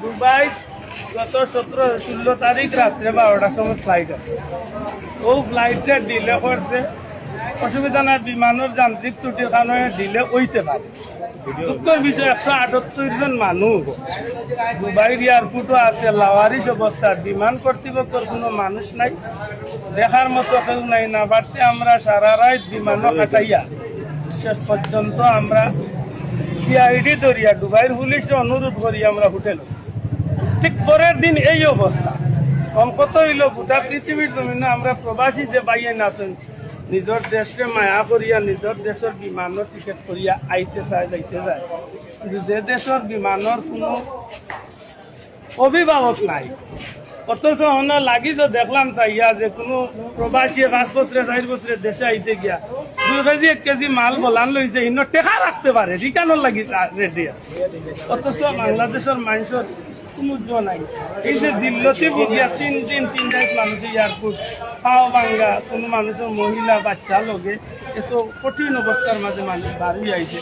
Dubai গত সতেরো ষোলো তারিখ রাত্রে বারোটার সময় ফ্লাইট আছে। ও ফ্লাইটটা ডিলে করছে। অসুবিধা নাই, বিমানের যান্ত্রিক ত্রুটির কারণে ডিলে হইতে পারে। দুঃখের বিষয় একশো আটাত্তর জন মানুষ দুবাইর এয়ারপোর্টও আছে লাওয়ারিস অবস্থা। বিমান কর্তৃপক্ষের কোনো মানুষ নাই। দেখার মতো কেউ নাই না। বাড়তে আমরা সারা রাত বিমানও কাটাইয়া, শেষ পর্যন্ত আমরা সিআইডি দরিয়া, দুবাইয়ের পুলিশে অনুরোধ করি আমরা হোটেল। ঠিক পরের দিন এই অবস্থা। কম কত হইল, গোটা পৃথিবীর জমিনে আমরা প্রবাসী যে বাইয়ে আছেন, নিজের দেশকে মায়া করিয়া, নিজের দেশের বিমানের টিকেট করিয়া আইতে চায়, যাইতে যায় কিন্তু যে দেশের বিমানের কোনো অভিভাবক নাই। অথচ আমরা লাগি যে দেখলাম চাইয়া যে কোনো প্রবাসী পাঁচ বছরে, চার বছরে দেশে আইতে গিয়া কেজি, এক কেজি মাল বলান লইছে ইন্ন টেকা রাখতে পারে রিকানোর লাগি রেডি আছে। অথচ বাংলাদেশের মানুষের নাই। এই যে তিন কোনো মহিলা, বাচ্চা লগে এত কঠিন অবস্থার মাঝে মানুষ বাড়ি আইছে।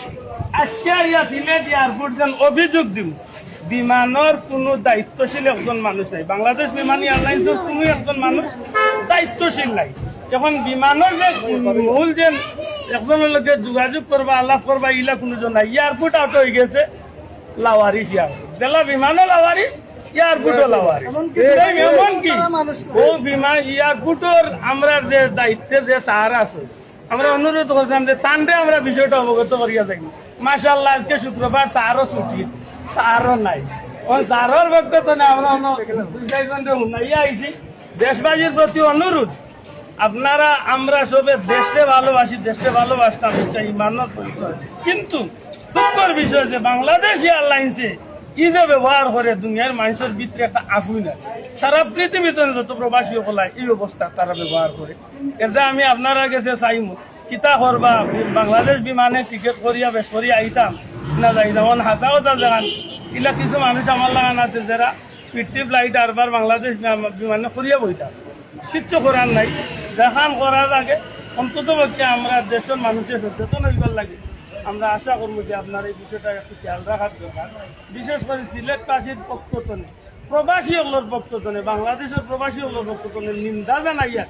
আজকে ইয়া এয়ারপোর্ট যেন অভিযোগ দিব বিমানের কোনো দায়িত্বশীল একজন মানুষ নাই। বাংলাদেশ বিমান এয়ারলাইন্সের কোনো একজন মানুষ দায়িত্বশীল নাই। এখন বিমানের যে মূল যে একজনের লোকে যোগাযোগ করবা আলাপ করবা ইলা কোনো জন নাই। এয়ারপোর্ট আউট হয়ে গেছে লাওয়ারিস এয়ারপোর্ট বেলা বিমানও লাওয়ারিস এয়ারপোর্টও লাওয়ারিস এমন কি ও বিমান এয়ারপোর্টের আমরা যে দায়িত্বে যে সাহারা আছে আমরা অনুরোধ করছিলাম যে তান্ডে আমরা বিষয়টা অবগত করিয়া থাকি মাসাল্লাহ আজকে শুক্রবার সারও ছুটি। আমরা দেশবাসীর প্রতি অনুরোধ আপনারা, আমরা সবে দেশকে ভালোবাসি দেশে ভালোবাসতাম এটা ইমানত কিন্তু দুঃখের বিষয় যে বাংলাদেশ এয়ারলাইন্সে ই যে ব্যবহার করে দুনিয়ার মানুষের ভিতরে একটা আগুন আছে সারা পৃথিবীতে যত প্রবাসী হলায় এই অবস্থা তারা ব্যবহার করে এটা আমি আপনারা কাছে চাইমু কিতা করবা বাংলাদেশ বিমানে টিকিট করিয়া বেশ করিয়া আইতাম। না যাইতাম হাসা কথা জানান ইলা কিছু মানুষ আমার লাগান আছে যারা ফিরতি ফ্লাইট আরবার বাংলাদেশ বিমানে করিয়া বইতে আছে কিচ্ছু করার নাই দেখান করার আগে অন্তত পক্ষে আমরা দেশের মানুষের সচেতন হইবার লাগে আমরা আশা করব যে আপনার এই বিষয়টা একটু খেয়াল রাখার দরকার বিশেষ করে সিলেটবাসীর পক্ষতনে প্রবাসী হলোর পক্ষতনে বাংলাদেশের প্রবাসী হলোর পক্ষতনে নিন্দা জানাইয়া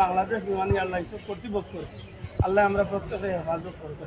বাংলাদেশ বিমান এয়ারলাইন্সের কর্তৃপক্ষ আল্লাহ আমরা প্রত্যেকে হেফাজত করব